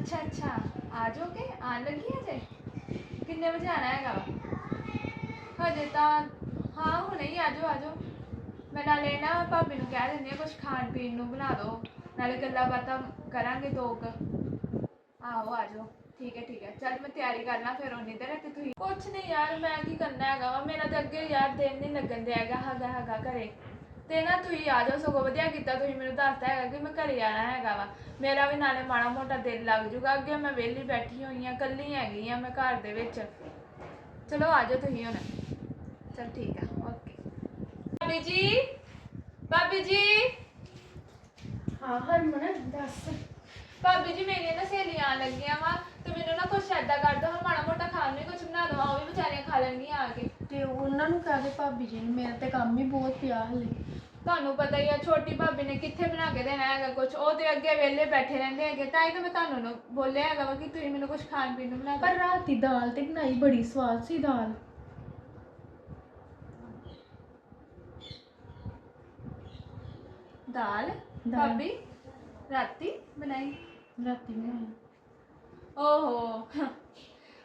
ਅੱਛਾ ਅੱਛਾ। ਆ ਜਾਓਗੇ ਆਣ ਲੱਗੀ ਹੈ ਜੇ ਕਿੰਨੇ ਵਜੇ ਆਣਾ ਹੈਗਾ ਵਾ? ਹਜੇ ਤਾਂ, ਹਾਂ, ਹੁਣੇ ਹੀ ਆ ਜਾਓ ਆ ਜਾਓ। ਮੈਂ ਨਾਲੇ ਨਾ ਭਾਬੀ ਨੂੰ ਕਹਿ ਦਿੰਦੀ ਆ ਕੁਝ ਖਾਣ ਪੀਣ ਨੂੰ ਬਣਾ ਦਿਓ। ਨਾਲੇ ਗੱਲਾਂ ਬਾਤਾਂ ਕਰਾਂਗੇ ਦੋ ਕੁ। ਆਓ, ਆ ਜਾਓ। ਠੀਕ ਹੈ ਠੀਕ ਹੈ। ਚੱਲ ਮੈਂ ਤਿਆਰੀ ਕਰ ਲਾਂ ਫਿਰ ਉਨੀ ਦੇ ਤੇ ਤੁਸੀਂ। ਕੁਛ ਨਹੀਂ ਯਾਰ, ਮੈਂ ਕੀ ਕਰਨਾ ਹੈਗਾ ਵਾ? ਮੇਰਾ ਤਾਂ ਅੱਗੇ ਯਾਰ ਦਿਨ ਨਹੀਂ ਲੱਗਣ ਦਿਆ ਹੈਗਾ ਹੈਗਾ ਹੈਗਾ ਘਰੇ। ਤੇ ਨਾ ਤੁਸੀਂ ਆ ਜਾਓ ਸਗੋਂ ਵਧੀਆ ਕੀਤਾ ਤੁਸੀਂ ਮੈਨੂੰ ਦੱਸਤਾ ਹੈਗਾ ਕਿ ਮੈਂ ਘਰੇ ਆਣਾ ਹੈਗਾ ਵਾ। ਮੇਰਾ ਵੀ ਨਾਲੇ ਮਾੜਾ ਮੋਟਾ ਦਿਲ ਲੱਗ ਜੂਗਾ ਅੱਗੇ ਮੈਂ ਵਿਹਲੀ ਬੈਠੀ ਹੋਈ ਆ ਇਕੱਲੀ ਹੈਗੀ ਆ ਮੈਂ ਘਰ ਦੇ ਵਿੱਚ। ਚਲੋ ਆ ਜਾਓ ਤੁਸੀਂ ਹੁਣ। ਚਲ ਠੀਕ ਆ ਓਕੇ। ਭਾਬੀ ਜੀ ਭਾਬੀ ਜੀ। ਹਾਂ ਹਰਮਨ ਦੱਸ। ਭਾਬੀ ਜੀ ਮੇਰੀਆਂ ਨਾ ਸਹੇਲੀਆਂ ਆਉਣ ਲੱਗੀਆਂ ਵਾ ਤੇ ਮੈਨੂੰ ਨਾ ਕੁਛ ਐਦਾਂ ਕਰ ਦੋ ਹਾਂ ਮਾੜਾ ਮੋਟਾ ਖਾਣ ਨੂੰ ਕੁਝ ਬਣਾ ਦਵਾ ਉਹ ਵੀ ਵਿਚਾਰੀਆਂ ਖਾ ਲੈਣਗੀਆਂ ਆ ਕੇ। ਤੇ ਉਹਨਾਂ ਨੂੰ ਕਹਦੇ ਭਾਬੀ ਜੀ ਨੂੰ ਮੇਰਾ ਤੇ ਕੰਮ ਹੀ ਬਹੁਤ ਪਿਆ ਹਲੇ। ਤੁਹਾਨੂੰ ਪਤਾ ਹੀ ਆ ਛੋਟੀ ਭਾਬੀ ਨੇ ਕਿੱਥੇ ਬਣਾ ਕੇ ਦੇਣਾ ਹੈਗਾ ਕੁਝ ਉਹ ਤੇ ਅੱਗੇ ਵਿਹਲੇ ਬੈਠੇ ਰਹਿੰਦੇ ਹੈਗੇ। ਤਾਂ ਹੀ ਤਾਂ ਮੈਂ ਤੁਹਾਨੂੰ ਨੂੰ ਬੋਲਿਆ ਹੈਗਾ ਵਾ ਕਿ ਤੁਸੀਂ ਮੈਨੂੰ ਕੁਝ ਖਾਣ ਪੀਣ ਨੂੰ ਬਣਾ ਪਰ ਦਿਓ ਰਾਤ ਦੀ ਦਾਲ ਤੇ ਬਣਾਈ ਬੜੀ ਸਵਾਦ ਸੀ ਦਾਲ। ਦਾਲ? ਦਾਲ। ਭਾਬੀ ਰਾਤੀ ਬਣਾਈ? ਰਾਤੀ ਬਣਾਈ। ਓਹੋ।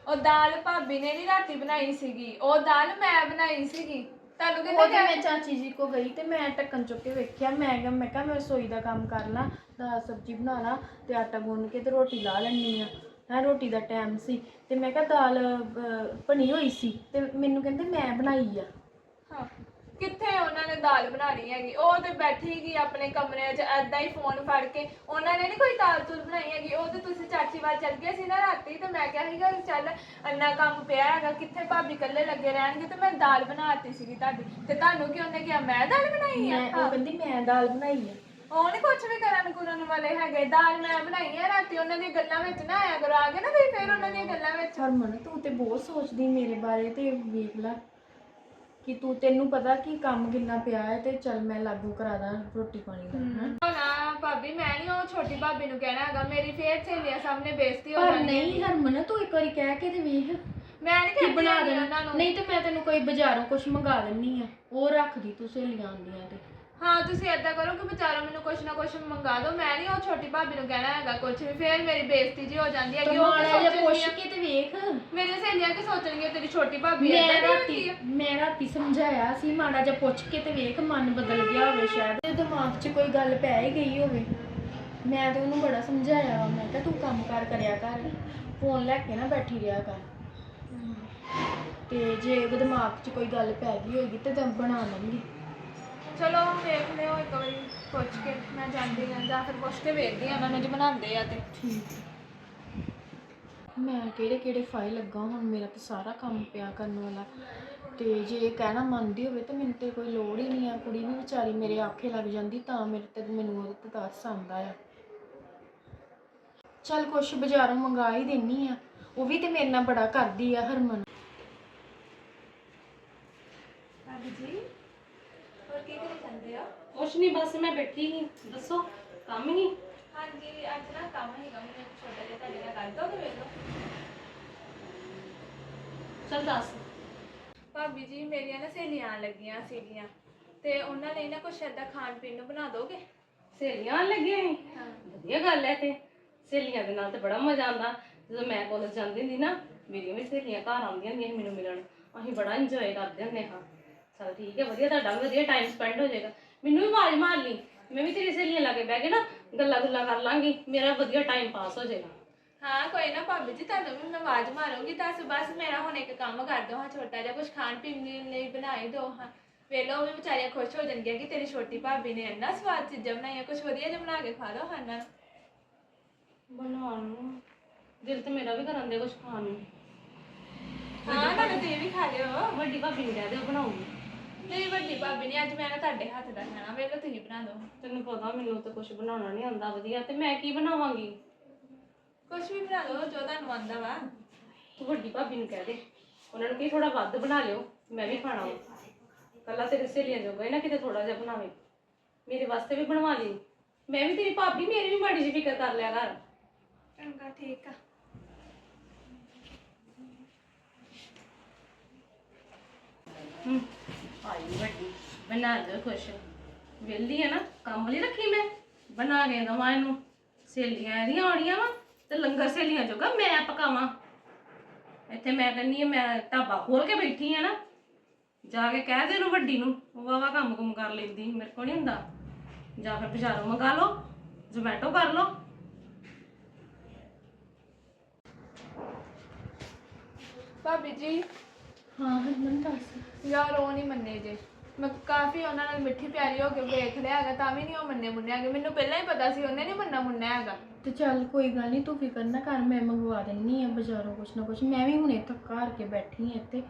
ਉਹ ਦਾਲ ਭਾਬੀ ਨੇ ਨਹੀਂ ਰਾਤੀ ਬਣਾਈ ਸੀਗੀ। ਉਹ ਦਾਲ ਮੈਂ ਬਣਾਈ ਸੀਗੀ। ਤੁਹਾਨੂੰ ਕਿਹਨੇ ਉਹਦੇ ਮੈਂ ਚਾਚੀ ਜੀ ਕੋ ਗਈ ਤੇ ਮੈਂ ਟੱਕਣ ਚੁੱਕ ਕੇ ਵੇਖਿਆ ਮੈਂ ਕਿਹਾ ਮੈਂ ਕਿਹਾ ਮੈਂ ਰਸੋਈ ਦਾ ਕੰਮ ਕਰ ਲਾਂ ਦਾਲ ਸਬਜ਼ੀ ਬਣਾ ਲਾਂ ਤੇ ਆਟਾ ਗੁੰਨ ਕੇ ਤੇ ਰੋਟੀ ਲਾ ਲੈਣੀ ਆ ਹੈ ਰੋਟੀ ਦਾ ਟਾਈਮ ਸੀ ਤੇ ਮੈਂ ਕਿਹਾ ਦਾਲ ਅਹ, ਬਣੀ ਹੋਈ ਸੀ ਤੇ ਮੈਨੂੰ ਕਹਿੰਦੇ ਮੈਂ ਬਣਾਈ ਆ। ਹਾਂ। ਕਿੱਥੇ ਉਹਨਾਂ ਨੇ ਦਾਲ ਬਣਾਣੀ ਹੈਗੀ? ਉਹ ਤੇ ਬੈਠੀ ਗਈ ਆਪਣੇ ਕਮਰੇ 'ਚ ਐਦਾਂ ਹੀ ਫੋਨ ਫੜ ਕੇ। ਉਹਨਾਂ ਨੇ ਨਹੀਂ ਕੋਈ ਦਾਲ ਤੂਲ ਬਣਾਈ ਹੈਗੀ? ਉਹ ਤੇ ਤੁਸੀਂ ਚਾਚੀ ਵੱਲ ਚੱਲ ਗਏ ਸੀ ਨਾ ਰਾਤੀ ਤੇ ਮੈਂ ਕਿਹਾ ਸੀਗਾ ਕਿ ਚੱਲ ਇੰਨਾ ਕੰਮ ਪਿਆ ਹੈਗਾ ਕਿੱਥੇ ਭਾਬੀ ਇਕੱਲੇ ਲੱਗੇ ਰਹਿਣਗੇ? ਤੇ ਮੈਂ ਦਾਲ ਬਣਾਤੀ ਸੀਗੀ ਤੁਹਾਡੀ। ਤੇ ਤੁਹਾਨੂੰ ਕੀ ਉਹਨੇ ਕਿਹਾ ਮੈਂ ਦਾਲ ਬਣਾਈ ਆ? ਮੈਂ ਉਹ ਕਹਿੰਦੀ ਮੈਂ ਦਾਲ ਬਣਾਈ ਆ। ਉਹ ਨਹੀਂ ਕੁਝ ਵੀ ਕਰਨ ਕੁਰਨ ਵਾਲੇ ਹੈਗੇ। ਦਾਲ ਮੈਂ ਬਣਾਈ ਆ ਰਾਤੀ ਉਹਨਾਂ ਦੀਆਂ ਗੱਲਾਂ ਵਿੱਚ ਨਾ ਆਇਆ ਕਰੋ। ਆ ਗਏ ਨਾ ਤੁਸੀਂ ਫਿਰ ਉਹਨਾਂ ਦੀਆਂ ਗੱਲਾਂ ਵਿੱਚ? ਹਰਮਨ ਤੂੰ ਤੇ ਬਹੁਤ ਸੋਚਦੀ ਮੇਰੇ ਬਾਰੇ ਤੇ ਵੇਖ ਲੈ। ਕਿ ਤੂੰ ਤੈਨੂੰ ਪਤਾ ਕਿ ਕੰਮ ਕਿੰਨਾ ਪਿਆ ਹੈ ਤੇ ਚੱਲ ਮੈਂ ਲਾਗੂ ਕਰਾ ਦਾਂ ਰੋਟੀ ਪਾਣੀ ਦਾ ਹੈਂ। ਨਾ ਭਾਬੀ ਮੈਂ ਨਹੀਂ ਉਹ ਛੋਟੀ ਭਾਬੀ ਨੂੰ ਕਹਿਣਾ ਹੈਗਾ ਮੇਰੀ ਫੇਰ ਸਹੇਲੀਆਂ ਸਾਹਮਣੇ ਬੇਇੱਜ਼ਤੀ ਹੋ ਪਰ ਜਾਣੀ ਨਹੀਂ ਹਰਮਨ ਤੂੰ ਇੱਕ ਵਾਰੀ ਕਹਿ ਕੇ ਤੇ ਵੇਖ ਮੈਂ ਨਹੀਂ ਕੀ ਬਣਾ ਦੇਣਾ। ਉਹਨਾਂ ਨੂੰ। ਨਹੀਂ ਤੇ ਮੈਂ ਤੈਨੂੰ ਕੋਈ ਬਾਜ਼ਾਰੋਂ ਕੁਝ ਮੰਗਾ ਦਿੰਨੀ ਆ ਉਹ ਰੱਖਦੀ ਤੂੰ ਸਹੇਲੀਆਂ ਆਉਂਦੀਆਂ ਤੇ। ਹਾਂ ਤੁਸੀਂ ਏਦਾਂ ਕਰੋ ਕਿ ਵਿਚਾਰਾ ਮੈਨੂੰ ਕੁਛ ਨਾ ਕੁਛ ਮੰਗਾ ਦਿਓ। ਮੈਂ ਨਹੀਂ ਉਹ ਛੋਟੀ ਭਾਬੀ ਨੂੰ ਕਹਿਣਾ ਹੈਗਾ ਕੁਛ ਵੀ ਫੇਰ ਮੇਰੀ ਬੇਇੱਜ਼ਤੀ ਜੀ ਹੋ ਜਾਂਦੀ ਹੈ ਕਿ ਤੂੰ ਉਹ ਮਾੜਾ ਜਿਹਾ ਪੁੱਛ ਸੋਚਣਗੀਆਂ ਕੇ ਤੇ ਵੇਖ। ਮੇਰੀਆਂ ਸਹੇਲੀਆਂ ਕੀ ਸੋਚਣਗੀਆਂ ਤੇਰੀ ਛੋਟੀ ਭਾਬੀ ਮੈਂ ਏਦਾਂ ਦੀ ਰਾਤੀ ਮੈਂ ਰਾਤੀ ਸਮਝਾਇਆ ਸੀ ਮਾੜਾ ਜਿਹਾ ਪੁੱਛ ਕੇ ਤੇ ਵੇਖ ਮਨ ਬਦਲ ਗਿਆ ਹੋਵੇ ਸ਼ਾਇਦ। ਤੇ ਦਿਮਾਗ 'ਚ ਕੋਈ ਗੱਲ ਪੈ ਹੀ ਗਈ ਹੋਵੇ। ਮੈਂ ਤੇ ਉਹਨੂੰ ਬੜਾ ਸਮਝਾਇਆ ਵਾ ਮੈਂ ਕਿਹਾ ਤੂੰ ਕੰਮ ਕਾਰ ਕਰਿਆ ਕਰ ਫੋਨ ਲੈ ਕੇ ਨਾ ਬੈਠੀ ਰਿਹਾ ਕਰ। ਤੇ ਜੇ ਉਹਦੇ ਦਿਮਾਗ 'ਚ ਕੋਈ ਗੱਲ ਪੈ ਗਈ ਹੋਏਗੀ ਤੇ ਤਾਂ ਬਣਾ ਲਾਂਗੀ ਚਲੋ ਵੇਖ ਲਿਓ ਇੱਕ ਵਾਰੀ ਪੁੱਛ ਕੇ ਮੈਂ ਜਾਂਦੀ ਹਾਂ ਜਾਂ ਫਿਰ ਪੁੱਛ ਕੇ ਵੇਖਦੀ ਹਾਂ ਉਹਨਾਂ ਨੂੰ ਜੇ ਬਣਾਉਂਦੇ ਆ ਤੇ। ਠੀਕ ਮੈਂ ਕਿਹੜੇ ਕਿਹੜੇ ਫਾਈਲ ਲੱਗਾ ਹੁਣ ਮੇਰਾ ਤਾਂ ਸਾਰਾ ਕੰਮ ਪਿਆ ਕਰਨ ਵਾਲਾ। ਤੇ ਜੇ ਇਹ ਕਹਿਣਾ ਮੰਨਦੀ ਹੋਵੇ ਤਾਂ ਮੈਨੂੰ ਤੇ ਕੋਈ ਲੋੜ ਹੀ ਨਹੀਂ ਆ। ਕੁੜੀ ਵੀ ਵਿਚਾਰੀ ਮੇਰੇ ਆਖੇ ਲੱਗ ਜਾਂਦੀ ਤਾਂ ਮੇਰੇ ਤੇ ਮੈਨੂੰ ਉਹਦੇ ਤੇ ਤਰਸ ਆਉਂਦਾ ਆ। ਚੱਲ ਕੁਛ ਬਾਜ਼ਾਰੋਂ ਮੰਗਾ ਹੀ ਦੇਣੀ ਆ। ਉਹ ਵੀ ਤੇ ਮੇਰੇ ਨਾਲ ਬੜਾ ਕਰਦੀ ਆ ਹਰਮਨ। ਭਾਬੀ ਜੀ ਕੁਛ ਨਹੀਂ ਬਸ ਮੈਂ ਬੈਠੀ ਸੀ। ਦੱਸੋ ਕੰਮ ਹੀ? ਹਾਂਜੀ ਅੱਜ ਨਾ ਕੰਮ ਹੈਗਾ ਮੈਨੂੰ ਛੋਟਾ ਜਿਹਾ ਤੁਹਾਡੇ ਨਾਲ ਕਰ ਦੋਗੇ ਵੇਖ ਲਓ। ਚਲ ਦੱਸ। ਭਾਬੀ ਜੀ ਮੇਰੀਆਂ ਨਾ ਸਹੇਲੀਆਂ ਆਉਣ ਲੱਗੀਆਂ ਸੀਗੀਆਂ ਤੇ ਉਹਨਾਂ ਲਈ ਨਾ ਕੁਛ ਏਦਾਂ ਖਾਣ ਪੀਣ ਨੂੰ ਬਣਾ ਦੋਗੇ? ਸਹੇਲੀਆਂ ਲੱਗੀਆਂ ਸੀ? ਹਾਂ। ਵਧੀਆ ਗੱਲ ਹੈ ਤੇ। ਸਹੇਲੀਆਂ ਦੇ ਨਾਲ ਤੇ ਬੜਾ ਮਜ਼ਾ ਆਉਂਦਾ। ਜਦੋਂ ਮੈਂ ਕਾਲਜ ਜਾਂਦੀ ਹੁੰਦੀ ਨਾ ਮੇਰੀਆਂ ਵੀ ਸਹੇਲੀਆਂ ਘਰ ਆਉਂਦੀਆਂ ਹੁੰਦੀਆਂ ਸੀ ਮੈਨੂੰ ਮਿਲਣ। ਅਸੀਂ ਬੜਾ ਇੰਜੋਏ ਕਰਦੇ ਹੁੰਦੇ ਹਾਂ। ਚਲ ਠੀਕ ਹੈ ਵਧੀਆ ਤੁਹਾਡਾ ਵੀ ਵਧੀਆ ਟਾਈਮ ਸਪੈਂਡ ਹੋ ਜਾਏਗਾ। ਮੈਨੂੰ ਵੀ ਆਵਾਜ਼ ਮਾਰ ਲਈ ਮੈਂ ਵੀ ਤੇਰੀ ਸਹੇਲੀਆਂ ਲਾਗੇ ਬਹਿ ਕੇ ਨਾ ਗੱਲਾਂ ਗੁੱਲਾਂ ਕਰ ਲਾਂਗੀ। ਮੇਰਾ ਵਧੀਆ ਟਾਈਮ ਪਾਸ ਹੋ ਜਾਏਗਾ। ਹਾਂ ਕੋਈ ਨਾ ਭਾਬੀ ਜੀ ਤੁਹਾਨੂੰ ਵੀ ਮੈਂ ਆਵਾਜ਼ ਮਾਰੂੰਗੀ। ਤਾਂ ਬਸ ਮੇਰਾ ਹੁਣ ਇੱਕ ਕੰਮ ਕਰ ਦਿਓ ਹਾਂ ਛੋਟਾ ਜਿਹਾ ਕੁਝ ਖਾਣ ਪੀਣ ਲਈ ਬਣਾ ਹੀ। ਦਿਓ ਹਾਂ ਵੇਲੋ ਵੀ ਵਿਚਾਰੀਆਂ ਖੁਸ਼ ਹੋ ਜਾਣਗੀਆਂ ਕਿ ਤੇਰੀ ਛੋਟੀ ਭਾਬੀ ਨੇ ਇੰਨਾ ਸਵਾਦ ਚੀਜ਼ਾਂ ਬਣਾਈਆਂ। ਕੁਝ ਵਧੀਆ ਜਿਹਾ ਬਣਾ ਕੇ ਖਾ ਲਓ ਹਾਂ ਨਾਲ। ਬਣਾਉਣ ਨੂੰ। ਦਿਲ ਤੇ ਮੇਰਾ ਵੀ ਕਰਨ ਦੇ ਕੁਛ ਖਾਣ ਨੂੰ। ਹਾਂ ਨਾਲੇ ਤੇ ਵੀ ਖਾ ਲਿਓ। ਵੱਡੀ ਭਾਬੀ ਨੂੰ ਕਹਿ ਦਿਓ ਬਣਾਉਂਗੀ। ਮੇਰੀ ਵੱਡੀ ਭਾਬੀ ਨੇ ਅੱਜ ਮੈਂ ਨਾ ਤੁਹਾਡੇ ਹੱਥ ਦਾ ਖਾਣਾ ਵੇਲੋ ਤੁਸੀਂ ਬਣਾ ਦਿਓ। ਤੈਨੂੰ ਪਤਾ ਮੈਨੂੰ ਤਾਂ ਕੁਝ ਬਣਾਉਣਾ ਨਹੀਂ ਆਉਂਦਾ ਵਧੀਆ ਤੇ ਮੈਂ ਕੀ ਬਣਾਵਾਂਗੀ? ਕੁਝ ਵੀ ਬਣਾ ਲਓ ਜੋ ਤੁਹਾਨੂੰ ਆਉਂਦਾ ਵਾ। ਤੂੰ ਵੱਡੀ ਭਾਬੀ ਨੂੰ ਕਹਿ ਦੇ ਉਹਨਾਂ ਨੂੰ ਕੀ ਥੋੜਾ ਵੱਧ ਬਣਾ ਲਿਓ ਮੈਂ ਵੀ ਖਾਣਾ ਵਾ। ਕੱਲਾ ਤੇਰੇ ਸਹੇਲੀਆਂ ਜੋਗਾ ਹੀ ਨਾ ਕਿਤੇ ਥੋੜਾ ਜਿਹਾ ਬਣਾਵੇ। ਮੇਰੇ ਵਾਸਤੇ ਵੀ ਬਣਵਾ ਲਈ। ਮੈਂ ਵੀ ਤੇਰੀ ਭਾਬੀ ਮੇਰੀ ਵੀ ਮਾੜੀ ਜਿਹੀ ਫਿਕਰ ਕਰ ਲਿਆ ਕਰ। ਚੰਗਾ ਠੀਕ ਆ। ਹੂੰ। ਆਈ ਵੱਡੀ, ਬਣਾ ਦੇ ਕੁਛ। ਵਿਹਲੀ ਹੈ ਨਾ, ਕੰਮ ਲਈ ਰੱਖੀ ਮੈਂ, ਬਣਾ ਕੇ ਦਵਾਂ ਇਹਨੂੰ। ਸਹੇਲੀਆਂ ਇਹਦੀਆਂ ਆਉਣੀਆਂ ਵਾ, ਤੇ ਲੰਗਰ ਸਹੇਲੀਆਂ ਜੋਗਾ ਮੈਂ ਪਕਾਵਾਂ। ਇੱਥੇ ਮੈਂ ਕਹਿੰਨੀ ਆ, ਮੈਂ ਢਾਬਾ ਖੋਲ ਕੇ ਬੈਠੀ ਆ ਨਾ, ਜਾ ਕੇ ਕਹਿ ਦੇ ਇਹਨੂੰ ਵੱਡੀ ਨੂੰ, ਉਹ ਵਾਵਾ ਕੰਮ ਕੁਮ ਕਰ ਲੈਂਦੀ, ਮੇਰੇ ਕੋਲ ਨਹੀਂ ਹੁੰਦਾ। ਜਾਂ ਫਿਰ ਬਾਜ਼ਾਰੋਂ ਮੰਗਾ ਲਓ, ਜ਼ੋਮੈਟੋ ਕਰ ਲਓ। ਭਾਬੀ ਜੀ ਹਾਂ ਹਰਮਨ ਦੱਸ। ਯਾਰ ਉਹ ਨਹੀਂ ਮੰਨੇ ਜੇ। ਮੈਂ ਕਾਫੀ ਉਹਨਾਂ ਨਾਲ ਮਿੱਠੀ ਪਿਆਰੀ ਹੋ ਕੇ ਵੇਖ ਲਿਆ ਹੈਗਾ ਤਾਂ ਵੀ ਨਹੀਂ ਉਹ ਮੰਨੇ ਮੁੰਨੇ ਹੈਗੇ। ਮੈਨੂੰ ਪਹਿਲਾਂ ਹੀ ਪਤਾ ਸੀ ਉਹਨੇ ਨਹੀਂ ਮੰਨਣਾ ਮੁੰਨਾ ਹੈਗਾ। ਤੇ ਚੱਲ ਕੋਈ ਗੱਲ ਨਹੀਂ ਤੂੰ ਫਿਕਰ ਨਾ ਕਰ ਮੈਂ ਮੰਗਵਾ ਦਿੰਨੀ ਆ ਬਾਜ਼ਾਰੋਂ ਕੁਛ ਨਾ ਕੁਛ। ਮੈਂ ਵੀ ਹੁਣੇ ਥੱਕਾ ਹਾਰ ਕੇ ਬੈਠੀ ਆ ਇੱਥੇ।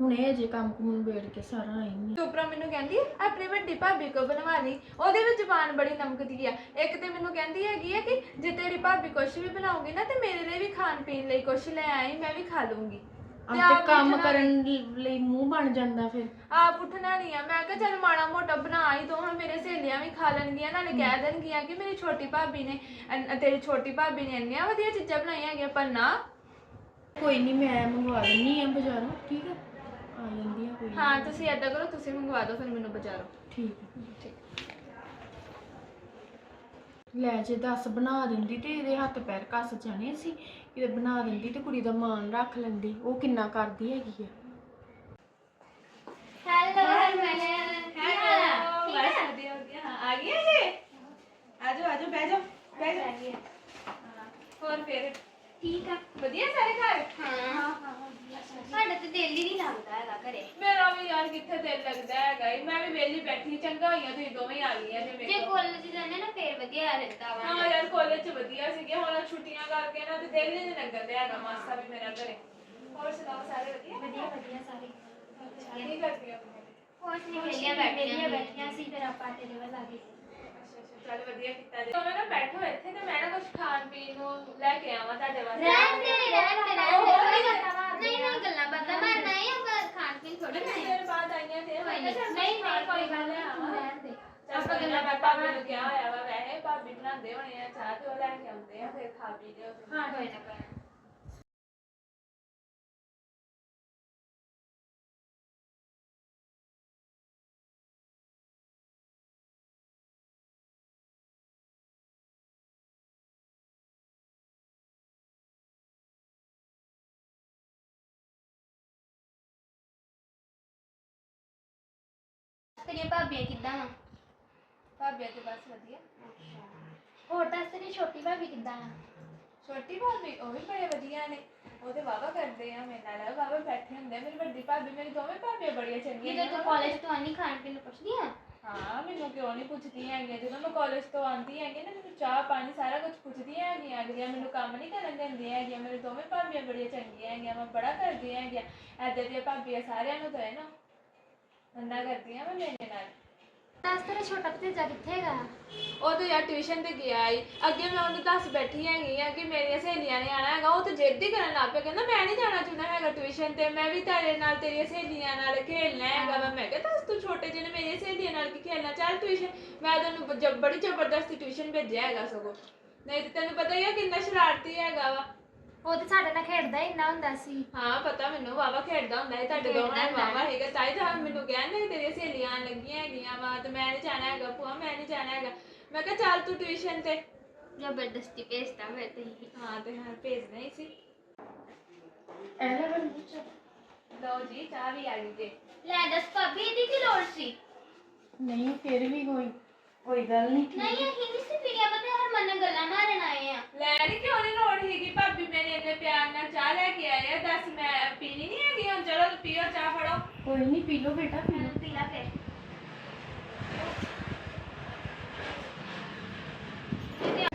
ਹੁਣੇ ਅਜੇ ਕੰਮ ਕੁਮ ਵੇੜ ਕੇ ਸਾਰਾ ਆਈ ਆ। ਚੋਪਰਾ ਮੈਨੂੰ ਕਹਿੰਦੀ ਆਪਣੀ ਵੱਡੀ ਭਾਬੀ ਕੋ ਬਣਵਾ ਲਈ। ਉਹਦੇ ਵਿੱਚ ਜ਼ਬਾਨ ਬੜੀ ਨਮਕਦੀ ਆ। ਇੱਕ ਤੇ ਮੈਨੂੰ ਕਹਿੰਦੀ ਹੈਗੀ ਆ ਕਿ ਜੇ ਤੇਰੀ ਭਾਬੀ ਕੁਛ ਵੀ ਬਣਾਉਗੀ ਨਾ ਤੇ ਮੇਰੇ ਲਈ ਵੀ ਖਾਣ ਪੀਣ ਲਈ ਕੁਛ ਲੈ ਆਈ ਮੈਂ ਵੀ ਖਾ ਲੂੰਗੀ ਆਪ ਤੇ ਕੰਮ ਕਰਨ ਲਈ ਮੂੰਹ ਬਣ ਜਾਂਦਾ ਫਿਰ। ਆਪ ਉੱਠਣਾ ਨਹੀਂ ਆ। ਮੈਂ ਕਿਹਾ ਚੱਲ ਮਾੜਾ ਮੋਟਾ ਬਣਾ ਹੀ ਦੋ ਹੁਣ ਮੇਰੇ ਸਹੇਲੀਆਂ ਵੀ ਖਾ ਲੈਣਗੀਆਂ ਨਾਲੇ ਕਹਿ ਦੇਣਗੀਆਂ ਕਿ ਮੇਰੀ ਛੋਟੀ ਭਾਬੀ ਨੇ ਅਨ- ਤੇਰੀ ਛੋਟੀ ਭਾਬੀ ਨੇ ਇੰਨੀਆਂ ਵਧੀਆ ਚੀਜ਼ਾਂ ਬਣਾਈਆਂ ਹੈਗੀਆਂ ਪਰ ਨਾ। ਕੋਈ ਨਹੀਂ ਮੈਂ ਮੰਗਵਾ ਦਿੰਨੀ ਆ ਬਾਜ਼ਾਰੋਂ ਠੀਕ ਆ? ਆ ਜਾਂਦੀ ਆ ਕੋਈ ਨੀ। ਹਾਂ ਤੁਸੀਂ ਏਦਾਂ ਕਰੋ ਤੁਸੀਂ ਮੰਗਵਾ ਦਿਓ ਫਿਰ ਮੈਨੂੰ ਬਾਜ਼ਾਰੋਂ। ਠੀਕ ਆ। ਲੈ ਜੇ ਦੱਸ ਬਣਾ ਦਿੰਦੀ ਤੇ ਇਹਦੇ ਹੱਥ ਪੈਰ ਕੱਸ ਜਾਣੇ ਸੀ ਕਿਤੇ ਬਣਾ ਦਿੰਦੀ ਤੇ ਕੁੜੀ ਦਾ ਮਾਣ ਰੱਖ ਲੈਂਦੀ ਉਹ ਕਿੰਨਾ ਕਰਦੀ ਹੈਗੀ ਆ। ਹੈਲੋ ਹਰਮਨ ਹੈਲੋ ਬਸ ਵਧੀਆ ਹਾਂ ਆ ਗਈ ਜੀ? ਆਜੋ ਆਜੋ ਬਹਿ ਜਾਓ ਬਹਿ ਜਾਓ। ਹੋਰ ਫਿਰ? ਠੀਕ ਆ। ਵਧੀਆ ਸਾਰੇ ਘਰ? ਹਾਂ। ਦਿਲ ਹੀ ਨਹੀਂ ਲੱਗਦਾ ਹੈਗਾ ਘਰੇ। ਮੇਰਾ ਵੀ ਯਾਰ ਕਿੱਥੇ ਦਿਲ ਲੱਗਦਾ ਹੈਗਾ ਈ। ਮੈਂ ਵੀ ਵਿਹਲੀ ਬੈਠੀ ਚੰਗਾ ਹੋਈਆਂ ਤੁਸੀਂ ਦੋਵੇਂ ਆ ਗਈਆਂ ਜੇ ਮੇਰੇ ਜੇ ਕੋਲ ਕਾਲਜ ਜਾਂਦੇ ਨਾ ਫੇਰ ਵਧੀਆ ਰਹਿੰਦਾ ਵਾ। ਹਾਂ ਯਾਰ ਕਾਲਜ ਚ ਵਧੀਆ ਸੀਗੇ ਹੁਣ ਛੁੱਟੀਆਂ ਕਰਕੇ ਨਾ ਤੇ ਦਿਲ ਹੀ ਨਹੀਂ ਡਿਆ ਹੈਗਾ ਮਾਸਾ ਵੀ ਮੇਰਾ ਘਰੇ। ਹੋਰ ਸੁਣਾਓ ਸਾਰੇ ਵਧੀਆ? ਵਧੀਆ ਵਧੀਆ ਸਾਰੇ। ਅੱਛਾ ਕੀ ਕਰਦੀ ਹੋ ਕੁਛ ਨਹੀਂ ਵੇਲੀਆਂ ਬੈਠੀਆਂ ਬੈਠੀਆਂ ਸੀ ਫਿਰ ਆਪਾਂ ਤੇਰੇ ਵੱਲ ਆ ਗਏ। ਅੱਛਾ ਅੱਛਾ ਚੱਲ ਵਧੀਆ ਕੀਤਾ ਜੀ। ਦੋਵੇਂ ਨਾ ਬੈਠੋ ਇੱਥੇ ਤੇ ਮੈਂ ਨਾ ਕੁਝ ਖਾਣ ਪੀਣ ਨੂੰ ਲੈ ਕੇ ਆਵਾਂ ਤੁਹਾਡੇ ਵਾਸਤੇ। ਰਹਿਣ ਦੇ ਰਹਿਣ ਦੇ ਰਹਿਣ ਉਹ ਦੇ ਨਹੀਂ ਕੋਈ ਕਰਨਾ ਵਾ। ਨਹੀਂ ਨਹੀਂ ਗੱਲਾਂ ਬਾਤਾਂ ਮਾਰਨਾ ਹੈ ਆਪਾਂ ਖਾਣ ਪੀਣ ਥੋੜੀ ਥੋੜੀ ਨਾ ਦੇਰ ਬਾਅਦ ਆਈਆਂ ਤੇ ਕੋਈ ਮੈਂ ਕਿਹਾ ਨਹੀਂ ਚੱਲ ਨਹੀਂ ਨਹੀਂ ਕੋਈ ਗੱਲ ਨਹੀਂ ਨਹੀਂ ਰਹਿਣ ਦੇ ਆਪਾਂ ਗੱਲਾਂ ਮੈਂ ਭਾਬੀ ਨੂੰ ਕਿਹਾ ਹੋਇਆ ਵਾ ਵੈਸੇ ਭਾਬੀ ਬਣਾਉਂਦੇ ਹੋਣੇ ਆ ਚਾਹ ਤੇ ਉਹ ਲੈ ਕੇ ਆਉਂਦੇ ਆ ਫਿਰ ਖਾ ਪੀ ਲਿਓ। ਹਾਂ ਕੋਈ ਨਾ ਕੋਈ ਨਾ ਤੇਰੀਆਂ ਭਾਬੀਆਂ ਕਿੱਦਾਂ ਵਾ ਭਾਬੀ ਤੇ ਬਸ ਵਧੀਆ। ਹੋਰ ਦੱਸ ਤੇਰੀ ਛੋਟੀ ਭਾਬੀ ਕਿੱਦਾਂ ਆ? ਛੋਟੀ ਭਾਬੀ ਉਹ ਵੀ ਬੜੇ ਵਧੀਆ ਨੇ। ਉਹ ਤੇ ਵਾਵਾ ਕਰਦੇ ਆ ਮੇਰੇ ਨਾਲ ਵਾਵਾ ਬੈਠੇ ਹੁੰਦੇ ਆ। ਮੇਰੀ ਵੱਡੀ ਭਾਬੀ ਮੇਰੀ ਦੋਵੇਂ ਭਾਬੀਆਂ ਬੜੀਆਂ ਚੰਗੀਆਂ ਜਦੋਂ ਨੇ। ਤੂੰ ਕਾਲਜ ਤੋਂ ਆਨੀ ਖਾਣ ਪੀਣ ਨੂੰ ਪੁੱਛਦੀ ਆ? ਹਾਂ ਮੈਨੂੰ ਕਿਉਂ ਨਹੀਂ ਪੁੱਛਦੀ ਹੈਗੀ ਜਦੋਂ ਮੈਂ ਕਾਲਜ ਤੋਂ ਆਉਂਦੀ ਹੈਗੀ ਨਾ ਮੈਨੂੰ ਚਾਹ ਪਾਣੀ ਸਾਰਾ ਕੁਝ ਪੁੱਛਦੀਆਂ ਹੈਗੀਆਂ ਅਗਲੀਆਂ ਮੈਨੂੰ ਕੰਮ ਨਹੀਂ ਕਰਨ ਦਿੰਦੀਆਂ ਹੈਗੀਆਂ। ਮੇਰੇ ਦੋਵੇਂ ਭਾਬੀਆਂ ਬੜੀਆਂ ਚੰਗੀਆਂ ਹੈਗੀਆਂ ਮੈਂ ਬੜਾ ਕਰਦੀ ਹੈਗੀਆਂ ਐਦਾਂ ਦੀਆਂ ਭਾਬੀਆਂ ਸਾਰਿਆਂ ਨੂੰ ਤਾਂ ਹੈ ਨਾ। ਅੰਨਾ ਕਰਦੀਆਂ ਮੈਂ ਮੇਰੇ ਨਾਲ। ਦੱਸ ਤੇਰਾ ਛੋਟਾ ਭਤੀਜਾ ਕਿੱਥੇ ਹੈਗਾ? ਉਹ ਤਾਂ ਯਾਰ ਟਿਊਸ਼ਨ ਤੇ ਗਿਆ ਈ। ਅੱਗੇ ਮੈਂ ਉਹਨੂੰ ਦੱਸ ਬੈਠੀ ਹੈਗੀ ਆ ਕਿ ਮੇਰੀਆਂ ਸਹੇਲੀਆਂ ਨੇ ਆਣਾ ਹੈਗਾ। ਉਹ ਤਾਂ ਜਿੱਦ ਹੀ ਕਰਨ ਲੱਗ ਪਿਆ ਕਹਿੰਦਾ ਮੈਂ ਨਹੀਂ ਜਾਣਾ ਚਾਹੁੰਦਾ ਹੈਗਾ ਟਿਊਸ਼ਨ ਤੇ। ਮੈਂ ਵੀ ਤੇਰੇ ਨਾਲ ਤੇਰੀਆਂ ਸਹੇਲੀਆਂ ਨਾਲ ਖੇਡਣਾ ਹੈਗਾ ਵਾ। ਮੈਂ ਕਿਹਾ ਦੱਸ ਤੂੰ ਛੋਟੇ ਜਿਹੇ ਨੇ ਮੇਰੀਆਂ ਸਹੇਲੀਆਂ ਨਾਲ ਕੀ ਖੇਡਣਾ ਚੱਲ ਟਿਊਸ਼ਨ ਮੈਂ ਤੈਨੂੰ ਜ- ਬੜੀ ਜ਼ਬਰਦਸਤੀ ਟਿਊਸ਼ਨ ਭੇਜਿਆ ਹੈਗਾ ਸਗੋਂ। ਨਹੀਂ ਤੇ ਤੈਨੂੰ ਪਤਾ ਹੀ ਆ ਕਿੰਨਾ ਸ਼ਰਾਰਤੀ ਹੈਗਾ ਵਾ। ਉਹ ਤੇ ਸਾਡੇ ਨਾਲ ਖੇਡਦਾ ਹੀ ਇੰਨਾ ਹੁੰਦਾ ਸੀ। ਹਾਂ ਪਤਾ ਮੈਨੂੰ ਵਾਵਾ ਖੇਡਦਾ ਹੁੰਦਾ ਹੈ ਤੁਹਾਡੇ ਦੋਵਾਂ ਨਾਲ ਖੇਡਦਾ ਵਾਵਾ ਹੈਗਾ ਤਾਈ ਤਾਂ ਮੈਨੂੰ ਕਹਿੰਦੇ ਤੇਰੀਆਂ ਸਹੇਲੀਆਂ ਆਉਣ ਲੱਗੀਆਂ ਹੈਗੀਆਂ ਵਾ ਤੇ ਮੈਂ ਨਹੀਂ ਜਾਣਾ ਹੈਗਾ ਭੂਆ ਮੈਂ ਨਹੀਂ ਜਾਣਾ ਹੈਗਾ। ਮੈਂ ਕਿਹਾ ਚੱਲ ਤੂੰ ਟਿਊਸ਼ਨ ਤੇ। ਜ਼ਬਰਦਸਤੀ ਭੇਜਦਾ ਮੈਂ ਤੇ। ਹੀ ਹਾਂ ਤੇ ਹਾਂ ਭੇਜਣਾ ਹੀ ਸੀ। ਐ ਲੈ ਫਿਰ ਲਓ ਜੀ ਚਾਹ ਵੀ ਆ ਗਈ ਜੇ। ਲੈ ਦੱਸ ਭਾਬੀ ਇਹਦੀ ਕੀ ਲੋੜ ਸੀ? ਨਹੀਂ ਫਿਰ ਵੀ ਕੋਈ। ਕੋਈ ਗੱਲ ਨਹੀਂ ਨਹੀਂ ਅਸੀਂ ਨਹੀਂ ਸੀ ਪੀੜੀਆਂ ਪਤਾ ਹਰਮਨ ਨਾਲ ਗੱਲਾਂ ਮਾਰਨ ਆਏ ਆ ਲੈ ਨਹੀਂ ਕਿਉਂ ਨਹੀਂ ਲੋੜ ਹੈਗੀ? ਭਾਬੀ ਮੇਰੇ ਇੰਨੇ ਪਿਆਰ ਨਾਲ ਚਾਹ ਲੈ ਕੇ ਆਏ ਆ। ਦੱਸ ਮੈਂ ਪੀਣੀ ਨਹੀਂ ਹੈਗੀ? ਹੁਣ ਚਲੋ ਪੀਓ ਚਾਹ ਫੜੋ। ਕੋਈ ਨਹੀਂ ਪੀ ਲਓ ਬੇਟਾ ਪੀ ਲਓ। ਪੀ ਲਾ ਫਿਰ।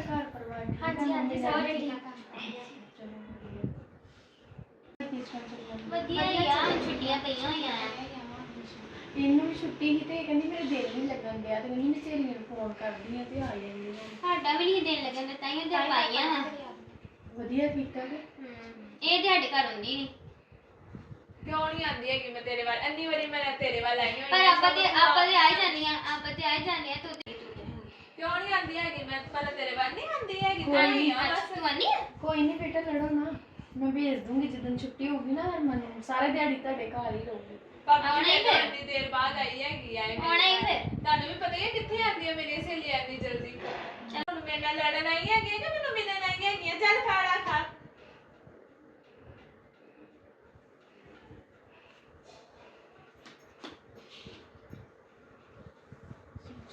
ਘਰ ਪਰਿਵਾਰ ਠੀਕ ਆ? ਹਾਂਜੀ ਹਾਂਜੀ ਮੰਮੀ ਸਾਰੇ ਡੈਡੀ ਠੀਕ ਆ। ਚਲੋ ਵਧੀਆ। ਤੀਸਰਾ ਚੱਲ ਵਧੀਆ ਹੀ ਆ ਛੁੱਟੀਆਂ ਪਈਆਂ ਹੋਈਆਂ ਆ। ਇਹਨੂੰ ਵੀ ਛੁੱਟੀ ਸੀ ਤੇ ਇਹ ਕਹਿੰਦੀ ਮੇਰੇ ਦਿਲ ਨਹੀਂ ਲੱਗਣ ਡਿਆ ਤੇ ਮੈਂ ਸਹੇਲੀਆਂ ਨੂੰ ਫੋਨ ਕਰਦੀ ਆ ਤੇ ਆ ਜਾਂਦੀ ਆ ਸਾਡਾ ਵੀ ਨਹੀਂ ਦਿਲ ਲੱਗਣ ਦਿੱਤਾ ਹੀ ਤੇ ਪਾਈਆਂ ਵਧੀਆ ਕੀਤਾ ਤੇ। ਇਹ ਤੁਹਾਡੇ ਘਰ ਹੁੰਦੀ ਨਹੀਂ ਕਿਉਂ ਨਹੀਂ ਆਂਦੀ ਹੈਗੀ ਮੈਂ ਤੇਰੇ ਵੱਲ? ਇੰਨੀ ਵਾਰੀ ਮੈਂ ਤੇਰੇ ਵੱਲ ਆਈ ਹੋਈ ਪਰ ਆਪਾਂ ਤੇ ਸਗੋਂ ਆਪਾਂ ਤੇ ਆ ਜਾਂਦੀਆਂ ਆਪਾਂ ਤੇ ਆ ਜਾਂਦੀਆਂ ਤੂੰ ਤੇ ਤੂੰ ਤੇ ਕਿਉਂ ਨਹੀਂ ਆਂਦੀ ਹੈਗੀ? ਮੈਂ ਪਹਿਲਾਂ ਤੇਰੇ ਵੱਲ ਨਹੀਂ ਆਂਦੀ ਹੈਗੀ ਕੋਈ ਤਾਂ ਨੀ, ਹੀ ਆ ਬਸ। ਤੂੰ ਆਨੀ ਆ? ਕੋਈ ਨਹੀਂ ਬੇਟਾ ਲੜੋ ਨਾ। ਮੈਂ ਭੇਜ ਦੂੰਗੀ ਜਦੋਂ ਛੁੱਟੀ ਹੋਊਗੀ ਨਾ ਹਰਮਨ ਨੂੰ ਸਾਰੇ ਦਿਹਾੜੀ ਤੁਹਾਡੇ ਘਰ ਹੀ ਰਹੂਗੀ। ਭਾਬੀ ਆਉਣਾ ਹੀ ਜੀ ਫਿਰ। ਦੇਰ ਬਾਅਦ ਆਈ ਹੈਗੀ ਆ ਇਹ ਮੇਰੇ ਆਉਣਾ ਹੀ। ਫਿਰ। ਤੁਹਾਨੂੰ ਵੀ ਪਤਾ ਹੈ ਕਿੱਥੇ ਆਉਂਦੀਆਂ ਮੇਰੀਆਂ ਸਹੇਲੀਆਂ ਇੰਨੀ ਜਲਦੀ ਚਲ ਹੁਣ ਮੇਰੇ ਨਾਲ ਲੜਨ ਆਈਆਂ ਹੈਗੀਆਂ ਕਿ ਮੈਨੂੰ ਮਿਲਣ ਆਈਆਂ ਹੈਗੀਆਂ ਚੱਲ ਫਾੜਾ ਖਾ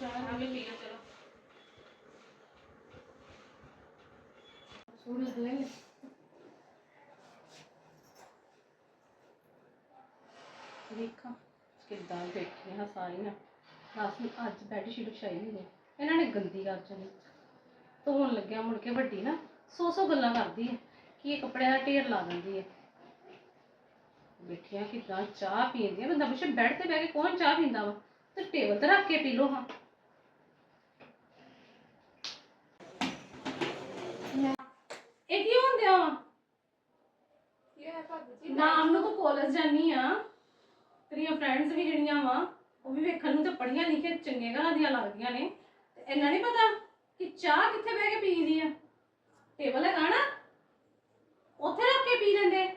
ਆ ਵੀ ਪੀਣਾ ਚਲੋ ਸੂਰ ਲੱਗ ਲੈ ਦੇਖਾਂ ਬਸ ਅੱਜ ਬੈੱਡ ਸ਼ੀਟ ਵਿਛਾਈ ਨਹੀਂ ਇਹਨਾਂ ਨੇ ਗੰਦੀ ਕਰ ਜਾਣੀ ਧੋਣ ਲੱਗਿਆ ਮੁੜ ਕੇ ਵੱਡੀ ਨਾ ਸੌ ਸੌ ਗੱਲਾਂ ਕਰਦੀ ਹੈ ਕਿ ਇਹ ਕੱਪੜਿਆਂ ਦਾ ਢੇਰ ਲਾ ਦਿੰਦੀ ਹੈ ਬੈਠੀਆਂ ਕਿੱਦਾਂ ਚਾਹ ਪੀਂਦੀਆਂ ਬੰਦਾ ਪੁੱਛੇ ਬੈੱਡ ਤੇ ਬਹਿ ਕੇ ਕੌਣ ਚਾਹ ਪੀਂਦਾ ਵਾ? ਤੇ ਟੇਬਲ ਤੇ ਰੱਖ ਕੇ ਪੀ ਲਓ ਹਾਂ। ਇਹ ਕੀ ਹੁੰਦਿਆ ਵਾ? ਹੈ ਨਾਮ ਨੂੰ ਤੂੰ ਕਾਲਜ ਜਾਨੀ ਆ। ਤੇਰੀਆਂ ਫਰੈਂਡਸ ਵੀ ਜਿਹੜੀਆਂ ਵਾ ਉਹ ਵੀ ਵੇਖਣ ਨੂੰ ਤੇ ਪੜੀਆਂ ਲਿਖੀਆਂ ਚੰਗੇ ਘਰਾਂ ਦੀਆਂ ਲੱਗਦੀਆਂ ਨੇ। ਤੇ ਇਹਨਾਂ ਨਹੀਂ ਪਤਾ ਕਿ ਚਾਹ ਕਿੱਥੇ ਬਹਿ ਕੇ ਪੀਦੀ ਆ? ਟੇਬਲ ਹੈਗਾ ਨਾ? ਉੱਥੇ ਰੱਖ ਕੇ ਪੀ ਲੈਂਦੇ।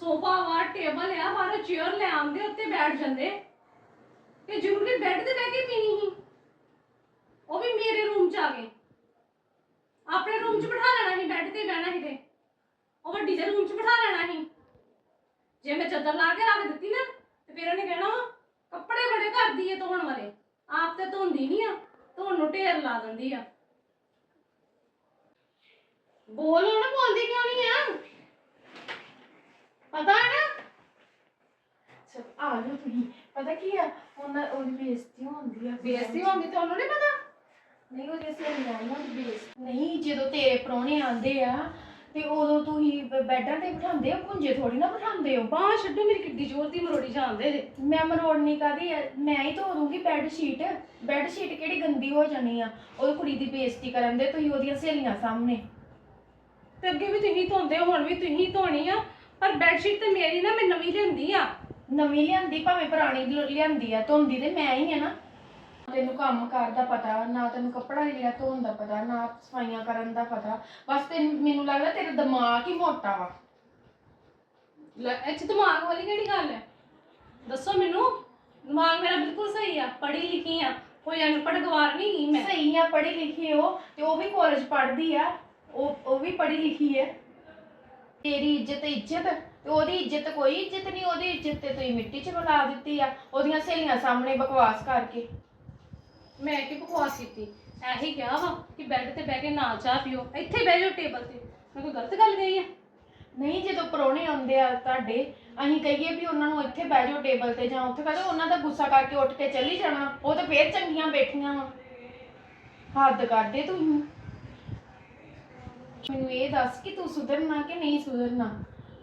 ਸੋਫਾ ਵਾ, ਟੇਬਲ ਆ, ਬਾਹਰ ਚੇਅਰ ਲੈ ਆਉਂਦੇ, ਉੱਤੇ ਬੈਠ ਜਾਂਦੇ। ਤੇ ਜ਼ਰੂਰੀ ਬੈੱਡ ਤੇ ਬਹਿ ਕੇ ਪੀਣੀ ਸੀ। ਉਹ ਵੀ ਮੇਰੇ ਰੂਮ ਚ ਆ ਗਏ। ਆਪਣੇ ਰੂਮ ਚ ਬਿਠਾ ਲੈਣਾ ਸੀ, ਬੈੱਡ ਤੇ ਬਹਿਣਾ ਸੀ ਤੇ। ਉਹ ਵੱਡੀ ਦੇ ਰੂਮ 'ਚ ਬਿਠਾ ਲੈਣਾ ਸੀ। ਜੇ ਮੈਂ ਚੱਦਰ ਲਾ ਕੇ ਰੱਖ ਦਿੱਤੀ ਨਾ, ਤੇ ਫਿਰ ਉਹਨੇ ਕਹਿਣਾ ਵਾ ਕੱਪੜੇ ਬੜੇ ਕਰਦੀ ਏ ਧੋਣ ਵਾਲੇ। ਆਪ ਤੇ ਧੋਂਦੀ ਨਹੀਂ ਆ ਧੋਣ ਨੂੰ ਢੇਰ ਲਾ ਦਿੰਦੀ ਆ। ਬੋਲ ਹੁਣ ਬੋਲਦੀ ਕਿਉਂ ਨਹੀਂ ਆ? ਪਤਾ ਹੈ ਨਾ? ਚਲ ਆ ਜਾਓ ਤੁਸੀਂ। ਪਤਾ ਕੀ ਆ? ਉਹਨਾਂ ਉਹਦੀ ਬੇਇੱਜ਼ਤੀ ਹੁੰਦੀ ਆ। ਬੇਇੱਜ਼ਤੀ ਹੁੰਦੀ ਤੇ ਉਹਨੂੰ ਨਹੀਂ ਪਤਾ? ਨਹੀਂ ਉਹਦੀ ਸਹੇਲੀਆਂ ਆਈਆਂ ਉਹਦੀ ਬੇਇੱਜ਼ਤੀ। ਨਹੀਂ ਜਦੋਂ ਤੇਰੇ ਪ੍ਰਾਹੁਣੇ ਆਂਦੇ ਆ ਤੇ ਉਦੋਂ ਤੁਸੀਂ ਬ- ਬੈੱਡਾਂ ਤੇ ਬਿਠਾਉਂਦੇ ਹੋ ਪੁੰਜੇ ਥੋੜੀ ਨਾ ਬਿਠਾਉਂਦੇ ਹੋ? ਬਾਹ ਛੱਡੋ ਮੇਰੀ ਕਿੱਡੀ ਜ਼ੋਰ ਦੀ ਮਰੋੜੀ ਜਾਂਦੇ ਜੇ। ਮੈਂ ਮਰੋੜਨੀ ਕਾਦੀ ਮੈਂ ਹੀ ਧੋ ਦੂੰਗੀ ਬੈੱਡ ਸ਼ੀਟ। ਬੈੱਡ ਸ਼ੀਟ ਕਿਹੜੀ ਗੰਦੀ ਹੋ ਜਾਣੀ ਆ? ਉਹ ਕੁੜੀ ਦੀ ਬੇਇੱਜ਼ਤੀ ਕਰਨ ਦੇ ਤੁਸੀਂ ਉਹਦੀਆਂ ਸਹੇਲੀਆਂ ਸਾਹਮਣੇ। ਤੇ ਅੱਗੇ ਵੀ ਤੁਸੀਂ ਧੋਂਦੇ ਹੋ ਹੁਣ ਵੀ ਤੁਸੀਂ ਧੋਣੀ ਆ। ਪਰ ਬੈੱਡ ਸ਼ੀਟ ਤੇ ਮੇਰੀ ਨਾ ਮੈਂ ਨਵੀਂ ਲਿਆਂਦੀ ਆ। ਨਵੀਂ ਲਿਆਂਦੀ ਭਾਵੇਂ ਪੁਰਾਣੀ ਲ- ਲਿਆਂਦੀ ਆ ਧੋਂਦੀ ਤੇ ਮੈਂ ਹੀ ਆ ਨਾ। ਤੈਨੂੰ ਕੰਮ ਕਾਰ ਦਾ ਪਤਾ ਨਾ ਤੈਨੂੰ ਕੱਪੜਾ ਲੀੜਾ ਧੋਣ ਦਾ ਪਤਾ ਨਾ ਸਫਾਈਆਂ ਕਰਨ ਦਾ ਪਤਾ ਬਸ ਤੈਨੂੰ ਮੈਨੂੰ ਲੱਗਦਾ ਤੇਰਾ ਦਿਮਾਗ ਹੀ ਮੋਟਾ ਵਾ। ਲੈ ਇਹ 'ਚ ਦਿਮਾਗ ਵਾਲੀ ਕਿਹੜੀ ਗੱਲ ਹੈ? ਦੱਸੋ ਮੈਨੂੰ। ਦਿਮਾਗ ਮੇਰਾ ਬਿਲਕੁਲ ਸਹੀ ਆ ਪੜ੍ਹੀ ਲਿਖੀ ਆ। ਕੋਈ ਅਨਪੜ੍ਹ ਗਵਾਰ ਨਹੀਂ ਗਈ ਮੈਂ। ਸਹੀ ਆ ਪੜ੍ਹੀ ਲਿਖੀ ਉਹ ਤੇ ਉਹ ਵੀ ਕਾਲਜ ਪੜ੍ਹਦੀ ਆ। ਉਹ ਉਹ ਵੀ ਪੜ੍ਹੀ ਲਿਖੀ ਹੈ ਤੇਰੀ ਇੱਜ਼ਤ ਇੱਜ਼ਤ ਤੇ ਉਹਦੀ ਇੱਜ਼ਤ ਕੋਈ ਇੱਜ਼ਤ ਨਹੀਂ ਉਹਦੀ ਇੱਜ਼ਤ ਤੇ ਤੁਸੀਂ ਮਿੱਟੀ 'ਚ ਮਿਲਾ ਦਿੱਤੀ ਆ। ਉਹਦੀਆਂ ਸਹੇਲੀਆਂ ਸਾਹਮਣੇ ਬਕਵਾਸ ਕਰਕੇ। ਮੈਂ ਕੀ ਬਕਵਾਸ ਕੀਤੀ। ਇਹੀ ਕਿਹਾ ਵਾ ਕਿ ਬੈੱਡ ਤੇ ਬਹਿ ਕੇ ਨਾ ਚਾਹ ਪੀਓ, ਇੱਥੇ ਬਹਿ ਜਾਓ ਟੇਬਲ ਤੇ। ਮੈਂ ਕੋਈ ਗਲਤ ਗੱਲ ਕਹੀ ਆ? ਨਹੀਂ, ਜਦੋਂ ਪਰੋਣੇ ਆਉਂਦੇ ਆ ਤੁਹਾਡੇ, ਅਸੀਂ ਕਹੀਏ ਵੀ ਉਹਨਾਂ ਨੂੰ ਇੱਥੇ ਬਹਿ ਜਾਓ ਟੇਬਲ ਤੇ ਜਾਂ ਉੱਥੇ ਕਹਿੰਦੇ ਉਹਨਾਂ ਦਾ ਗੁੱਸਾ ਕਰਕੇ ਉੱਠ ਕੇ ਚੱਲੀ ਜਾਣਾ, ਉਹ ਤਾਂ ਫੇਰ ਚੰਗੀਆਂ ਬੈਠੀਆਂ ਵਾ। ਹੱਦ ਕਰਦੇ ਤੂੰ ਮੈਨੂੰ ਇਹ ਦੱਸ ਕਿ ਤੂੰ ਸੁਧਰਨਾ ਕਿ ਨਹੀਂ ਸੁਧਰਨਾ?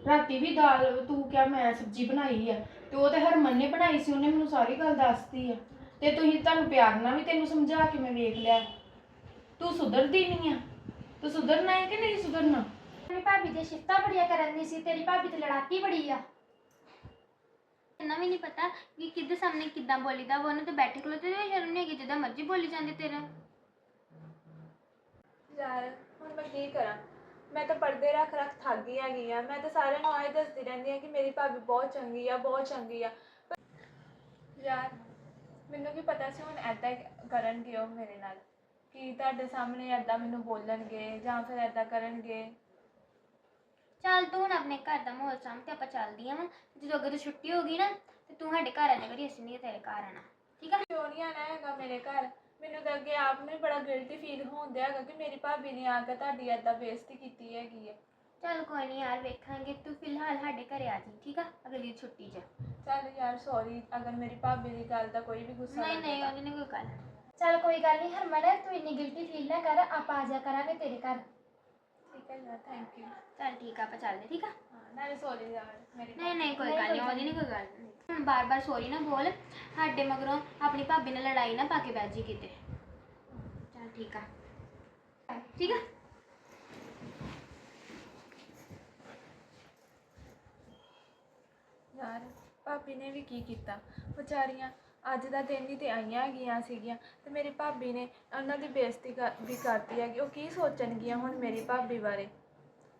ਰਾਤੀ ਵੀ ਦਾਲ, ਤੂੰ ਕਿਹਾ ਮੈਂ ਸਬਜ਼ੀ ਬਣਾਈ ਆ, ਤੇ ਉਹ ਤੇ ਹਰਮਨ ਨੇ ਬਣਾਈ ਸੀ, ਉਹਨੇ ਮੈਨੂੰ ਸਾਰੀ ਗੱਲ ਦੱਸਤੀ ਆ। ਤੇ ਤੁਸੀਂ ਤੁਹਾਨੂੰ ਪਿਆਰ ਨਾਲ ਵੀ ਤੈਨੂੰ ਸਮਝਾ ਕੇ ਮੈਂ ਵੇਖ ਲਿਆ। ਤੂੰ ਸੁਧਰਦੀ ਨਹੀਂ ਆ। ਤੂੰ ਸੁਧਰਨਾ ਹੈ ਕਿ ਨਹੀਂ ਸੁਧਰਨਾ? ਮੇਰੀ ਭਾਬੀ ਦੇ ਸ਼ਿਫਤਾਂ ਬੜੀਆਂ ਕਰਨ ਦੀ ਸੀ ਤੇਰੀ ਭਾਬੀ ਤੇ ਲੜਾਕੀ ਬੜੀ ਆ। ਇੰਨਾ ਵੀ ਨਹੀਂ ਪਤਾ ਕਿ ਕਿੱਦੇ ਸਾਹਮਣੇ ਕਿੱਦਾਂ ਬੋਲੀਦਾ ਵਾ ਉਹਨੂੰ ਤੇ ਬੈਠੇ ਖਲੋਤੇ ਤੇ ਸ਼ਰਮ ਨਹੀਂ ਹੈਗੀ ਜਿੱਦਾਂ ਮਰਜ਼ੀ ਬੋਲੀ ਜਾਂਦੇ ਤੇਰਾ। ਯਾਰ ਹੁਣ ਮੈਂ ਕੀ ਕਰਾਂ? ਮੈਂ ਤਾਂ ਪਰਦੇ ਰੱਖ ਰੱਖ ਥੱਕ ਗਈ ਹੈਗੀ ਆ। ਮੈਂ ਤਾਂ ਸਾਰਿਆਂ ਨੂੰ ਆਏ ਦੱਸਦੀ ਰਹਿੰਦੀ ਆ ਕਿ ਮੇਰੀ ਭਾਬੀ ਬਹੁਤ ਚੰਗੀ ਆ ਬਹੁਤ ਚੰਗੀ ਆ। ਪਰ ਯਾਰ ਮੈਨੂੰ ਕੀ ਪਤਾ ਸੀ ਹੁਣ ਐਦਾਂ ਕਰਨਗੇ ਉਹ ਮੇਰੇ ਨਾਲ ਕਿ ਤੁਹਾਡੇ ਸਾਹਮਣੇ ਐਦਾਂ ਮੈਨੂੰ ਬੋਲਣਗੇ ਜਾਂ ਫਿਰ ਐਦਾਂ ਕਰਨਗੇ। ਚੱਲ ਤੂੰ ਹੁਣ ਆਪਣੇ ਘਰ ਦਾ ਮਾਹੌਲ ਸਾਂਭ ਤੇ ਆਪਾਂ ਚੱਲਦੀਆਂ ਵਾ। ਜਦੋਂ ਅੱਗੇ ਤੋਂ ਛੁੱਟੀ ਹੋ ਗਈ ਨਾ ਤੇ ਤੂੰ ਸਾਡੇ ਘਰ ਆ ਜਾ ਕਰੀ ਅਸੀਂ ਨਹੀਂ ਤੇਰੇ ਘਰ ਆਣਾ ਠੀਕ ਆ? ਕਿਉਂ ਨਹੀਂ ਆਣਾ ਹੈਗਾ ਮੇਰੇ ਘਰ? ਮੈਨੂੰ ਤਾਂ ਅੱਗੇ ਆਪ ਨੂੰ ਹੀ ਬੜਾ ਗਿਲਟੀ ਫੀਲ ਹੁੰਦਾ ਹੈਗਾ ਕਿ ਮੇਰੀ ਭਾਬੀ ਨੇ ਆ ਕੇ ਤੁਹਾਡੀ ਐਦਾਂ ਬੇਇੱਜ਼ਤੀ ਕੀਤੀ ਹੈਗੀ ਹੈ ਚੱਲ ਕੋਈ ਨਹੀਂ ਯਾਰ ਵੇਖਾਂਗੇ। ਤੂੰ ਫਿਲਹਾਲ ਸਾਡੇ ਘਰੇ ਆ ਜੀ ਠੀਕ ਆ? ਅਗਲੀ ਛੁੱਟੀ 'ਚ। ਚੱਲ ਯਾਰ ਸੌਰੀ ਅਗਰ ਮੇਰੀ ਭਾਬੀ ਦੀ ਗੱਲ ਦਾ ਕੋਈ ਵੀ ਗੁੱਸਾ ਨਹੀਂ ਨਹੀਂ ਲੱਗੇਗਾ। ਉਹਦੀ ਨਹੀਂ ਕੋਈ ਗੱਲ। ਚੱਲ ਕੋਈ ਗੱਲ ਨਹੀਂ ਹਰਮਨ ਤੂੰ ਇੰਨੀ ਗਿਲਟੀ ਫੀਲ ਨਾ ਕਰ ਆਪਾਂ ਆ ਜਾ ਕਰਾਂਗੇ ਤੇਰੇ ਘਰ। ਠੀਕ ਹੈ ਯਾਰ ਥੈਂਕ ਯੂ ਚੱਲ ਠੀਕ ਆ ਆਪਾਂ ਚੱਲਦੇ ਠੀਕ ਆ? ਹਾਂ ਨਾਲੇ ਸੌਰੀ ਯਾਰ ਮੇਰੀ ਨਹੀਂ ਨਹੀਂ ਕੋਈ ਗੱਲ ਨਹੀਂ ਉਹਦੀ ਨਹੀਂ ਕੋਈ ਗੱਲ। ਹੁਣ ਬਾਰ-ਬਾਰ ਸੋਰੀ ਨਾ ਬੋਲ ਸਾਡੇ ਮਗਰੋਂ ਆਪਣੀ ਭਾਬੀ ਨਾਲ ਲੜਾਈ ਨਾ ਪਾ ਕੇ ਬਹਿ ਜੀ ਕਿਤੇ। ਚੱਲ ਠੀਕ ਆ। ਠੀਕ ਆ? ਯਾਰ ਭਾਬੀ ਨੇ ਵੀ ਕੀ ਕੀਤਾ? ਵਿਚਾਰੀਆਂ ਅੱਜ ਦਾ ਦਿਨ ਹੀ ਤੇ ਆਈਆਂ ਹੈਗੀਆਂ ਸੀਗੀਆਂ ਤੇ ਮੇਰੀ ਭਾਬੀ ਨੇ ਉਹਨਾਂ ਦੀ ਬੇਇੱਜ਼ਤੀ ਕਰ- ਵੀ ਕਰਤੀ ਹੈਗੀ। ਉਹ ਕੀ ਸੋਚਣਗੀਆਂ ਹੁਣ ਮੇਰੀ ਭਾਬੀ ਬਾਰੇ?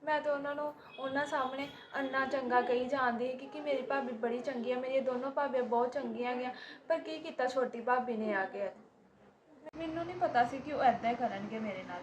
ਮੈਂ ਤਾਂ ਉਹਨਾਂ ਨੂੰ, ਉਹਨਾਂ ਸਾਹਮਣੇ ਅੰਨਾ ਚੰਗਾ ਕਹੀ ਜਾਂਦੀ ਕਿ ਕਿ ਮੇਰੀ ਭਾਬੀ ਬੜੀ ਚੰਗੀ ਹੈ ਮੇਰੀਆਂ ਦੋਨੋਂ ਭਾਬੀਆਂ ਬਹੁਤ ਚੰਗੀਆਂ ਹੈਗੀਆਂ, ਪਰ ਕੀ ਕੀਤਾ ਛੋਟੀ ਭਾਬੀ ਨੇ ਆ ਕੇ? ਮੈਨੂੰ ਨਹੀਂ ਪਤਾ ਸੀ ਕਿ ਉਹ ਐਦਾਂ ਹੀ ਕਰਨਗੇ ਮੇਰੇ ਨਾਲ।